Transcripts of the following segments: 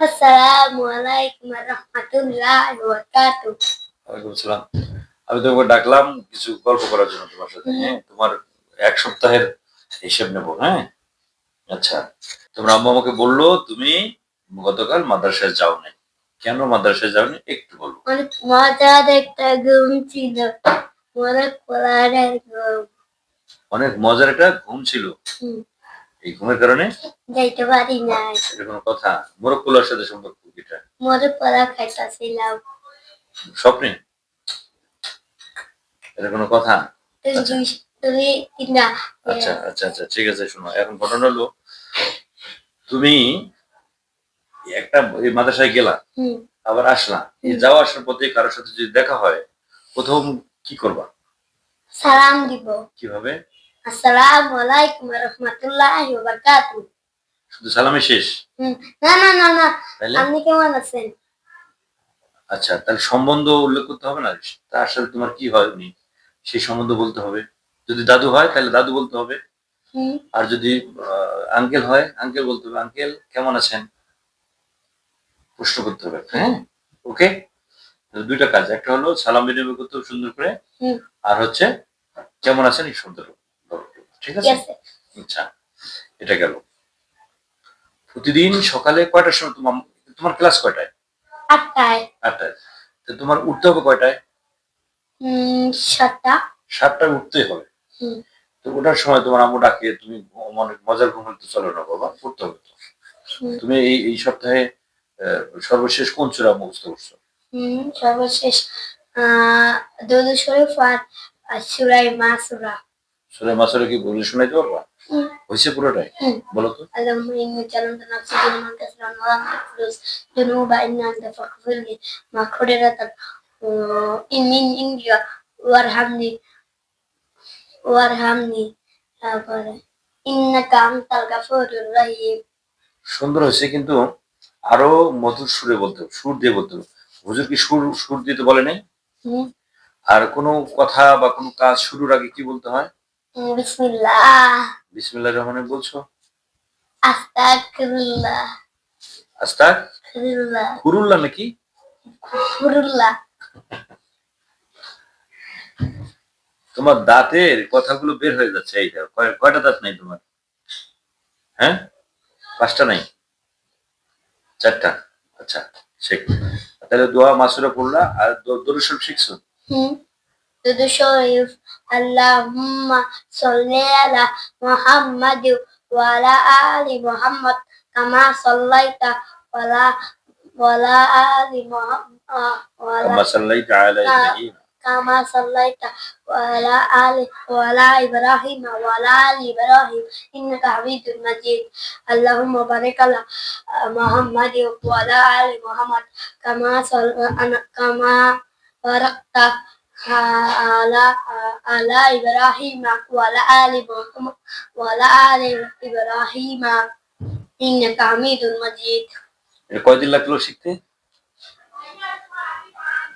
আসসালামু আলাইকুম রহমতুল্লাহ বরকাতু ওয়ালাইকুম আসসালাম। আমি তোমাকে ডাকলাম কিছু গল্প করার জন্য তোমার সাথে হ্যাঁ? তোমার এক সপ্তাহের হিসেব নেব হ্যাঁ? আচ্ছা তোমার আম্মা আমাকে বলল তুমি গতকাল মাদ্রাসায় যাও নাই কেন মাদ্রাসায় যাওনি? একটু বলব অনেক মজার একটা ঘুম ছিল। অনেক মজার একটা ঘুম ছিল। এই ঘুমের কারণে? যাইতে পারি নাই এটা কোনো কথা? সাথে সম্পর্ক খাইতেছিলাম। স্বপ্নে? এটা কোনো কথা? তুই আচ্ছা। আচ্ছা আচ্ছা আচ্ছা ঠিক আছে শোনো এখন ঘটনা হলো তুমি একটা এই মাদ্রাসায় গেলা আবার আসলা এই যাওয়া আসার পথে কারোর সাথে যদি দেখা হয় প্রথম কি করবা? সালাম দিব। কীভাবে? আসসালামু আলাইকুম রহমতুল্লাহ বরকাতু শুধু সালামে শেষ? না না না না। আপনি কেমন আছেন? আচ্ছা তাহলে সম্বন্ধ উল্লেখ করতে হবে না? তার সাথে তোমার কি হয় উনি? সেই সম্বন্ধ বলতে হবে। যদি দাদু হয় তাহলে দাদু বলতে হবে। আর যদি আঙ্কেল হয় আঙ্কেল বলতে হবে। আঙ্কেল কেমন আছেন? প্রশ্ন করতে হবে হ্যাঁ? ওকে দুইটা কাজ। একটা হলো সালাম বিনিময় করতে হবে সুন্দর করে। হুম। আর হচ্ছে কেমন আছেন এই সুন্দর ঠিক আছে? আচ্ছা এটা গেল। প্রতিদিন সকালে কয়টার সময় তোমার তোমার ক্লাস কয়টায়? আটটায়। আটটায়। তো তোমার উঠতে হবে কয়টায়? সাতটা। সাতটায় উঠতেই হবে। তো ওঠার সময় তোমার আম্মু ডাকে তুমি অনেক মজার ঘুম তো চলো না বাবা উঠতে হবে তো। তুমি এই এই সপ্তাহে সর্বশেষ কোন চূড়া মুখস্থ করছ হুম, সর্বশেষ দরুদ শরীফ আর সুরাই মাসুরা সুরে মাসরে কি বলে শোনাইতে পারবা হুম, হয়েছে পুরোটাই হুম। বলো তো اللهم إني ظلمت نفسي ظلما كثيرا ولم أخلص ذنوب إلا أنت فاغفر لي مغفرة إن من عندك وارحمني وارحمني তারপরে إنك أنت الغفور الرحيم সুন্দর হয়েছে কিন্তু আরো মধুর সুরে বলতে হবে সুর দিয়ে বলতে হবে হুজুর কি সুর সুর দিতে বলে নাই হুম, আর কোনো কথা বা কোনো কাজ শুরুর আগে কি বলতে হয় বিসমিল্লাহ। বিসমিল্লাহ রহমানে বলছো? আস্তাগফিরুল্লাহ। আস্তাগফিরুল্লাহ। কুরুল্লাহ নাকি? ফিরুল্লাহ তোমার দাঁতের কথাগুলো বের হয়ে যাচ্ছে এইটা কয়- কয়টা দাঁত নাই তোমার? হ্যাঁ? পাঁচটা নাই? চারটা? আচ্ছা শেখ। তাহলে দোয়া মাসুরা পড়লা আর দরুদ শরীফ শিখছো? হুম। শরীফ মুহাম্মাদ ওয়া আলা আলি মুহাম্মদ কামা সাল্লাইতা ওয়ালা ওয়ালা আলি মুহাম্মদ ওয়ালা আম্মা সাল্লাইতা আলা ইব্রাহিম কামা সাল্লাইতা ওয়ালা আলি ওয়ালা ইব্রাহিম ওয়ালা আলি ইব্রাহিম ইন্নাকা হামিদুম মাজিদ আল্লাহুম্মা বারিক আলা মুহাম্মাদ ওয়া আলা আলি মুহাম্মদ কামা সাল্লা কামা বারাকতা على على إبراهيم وعلى آل محمد وعلى آل إبراهيم إنك حميد مجيد এটা কয়দিন লাগলো শিখতে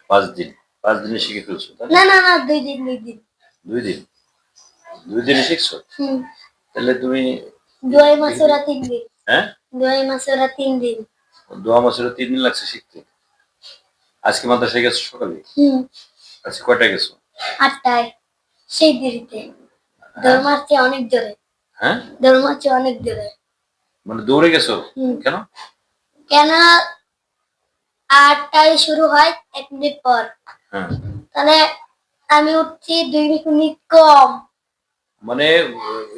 পাঁচ দিন পাঁচ দিনে শিখে ফেলছো তাই না? না না না দুই দিন দুই দিন দুই দিন দুই দিনে শিখছো হুম তাহলে তুমি দুই মাসেরা তিন দিন হ্যাঁ দুই মাসেরা তিন দিন দোয়া মাসের তিন দিন লাগছে শিখতে আজকে মাদ্রাসায় গেছো সকালে হুম আজকে কয়টায় গেছো? আটটায়। সেই দেরিতে। ধর্মার্থে অনেক জোরে। হ্যাঁ? ধর্মার্থে অনেক জোরে। মানে দৌড়ে গেছো? কেন? কেন? আটটায় শুরু হয় এক মিনিট পর। হ্যাঁ। তাহলে আমি উঠছি দুই মিনিট কম। মানে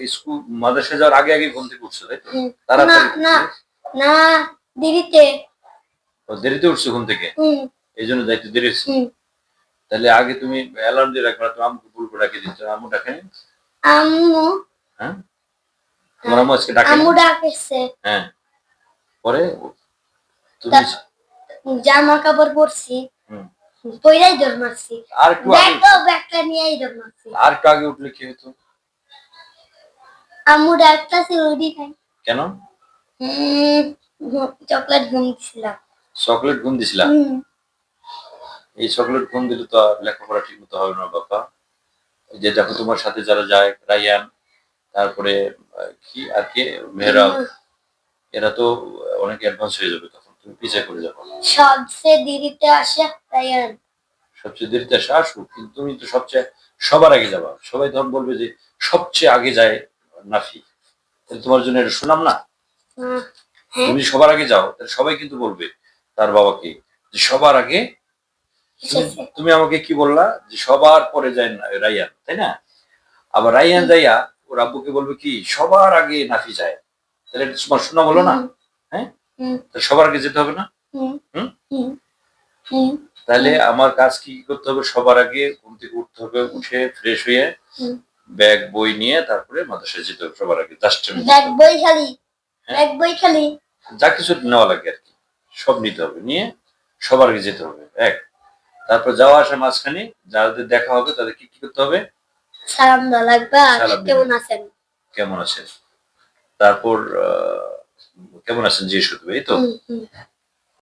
স্কুল মাদ্রাসায় যাওয়ার আগে আগে ঘুম থেকে উঠছো তাই তো? না, না। না দেরিতে। ও, দেরিতে উঠছো ঘুম থেকে? হুম। এই জন্য যাইতে দেরি হচ্ছে হুম। তাহলে আগে তুমি অ্যালার্ম দিয়ে রাখবা তুমি আম্মু বলব ডাকে দিচ্ছ। আম্মু ডাকে? আম্মু। হ্যাঁ? তোমার আম্মু আজকে ডাকে? আম্মু ডাকেছে। হ্যাঁ। পরে তুমি জামা কাপড় পরছি। পইরাই দৌড় মারছি। আর একটু আগে ব্যাগও ব্যাগটা নিয়েই দৌড় মারছি। আর একটু আগে উঠলে কি হতো? আম্মু ডাকতেছে উঠি নাই কেন? হুম চকলেট ঘুম দিছিলাম। চকলেট ঘুম দিছিলাম হুম। এই চকলেট ঘুম দিলে তো আর লেখাপড়া ঠিক মতো হবে না বাবা। যে দেখো তোমার সাথে যারা যায় রায়ান তারপরে কি আর কে? মেহরাব। এরা তো অনেক অ্যাডভান্স হয়ে যাবে তখন তুমি পিছিয়ে করে যাব। সবচেয়ে দেরিতে আসে রায়ান। সবচেয়ে দেরিতে আসে আসুক কিন্তু তুমি তো সবচেয়ে সবার আগে যাবা। সবাই তখন বলবে যে সবচেয়ে আগে যায় নাফি তাহলে তোমার জন্য এটা শুনলাম না? হ্যাঁ। তুমি সবার আগে যাও তাহলে সবাই কিন্তু বলবে তার বাবাকে যে সবার আগে তুমি- আমাকে কি বললা? যে সবার পরে যায় না- রাইয়ান তাই না? আবার রাইয়ান যাইয়া ওর আব্বুকে বলবে কি সবার আগে নাফি যায়। তাহলে তোমার শোনা বলো না? হ্যাঁ? সবার আগে যেতে হবে না? তাহলে আমার কাজ কি করতে হবে? সবার আগে ঘুম থেকে উঠতে হবে উঠে ফ্রেশ হয়ে ব্যাগ বই নিয়ে তারপরে মাদ্রাসায় যেতে হবে সবার আগে জাস্ট ব্যাগ বই খালি। হ্যাঁ। ব্যাগ বই খালি। যা কিছু নেওয়া লাগে আর কি। সব নিতে হবে নিয়ে সবার আগে যেতে হবে। এক। তারপর যাওয়া আসার মাঝখানে যাদের দেখা হবে তাদের কি কি করতে হবে? সালাম দেওয়া লাগবে আর সালাম দিতে কেমন আছেন? কেমন আছেন? তারপর আহ, কেমন আছেন জিজ্ঞেস করতে হবে এই তো? হুম, হুম,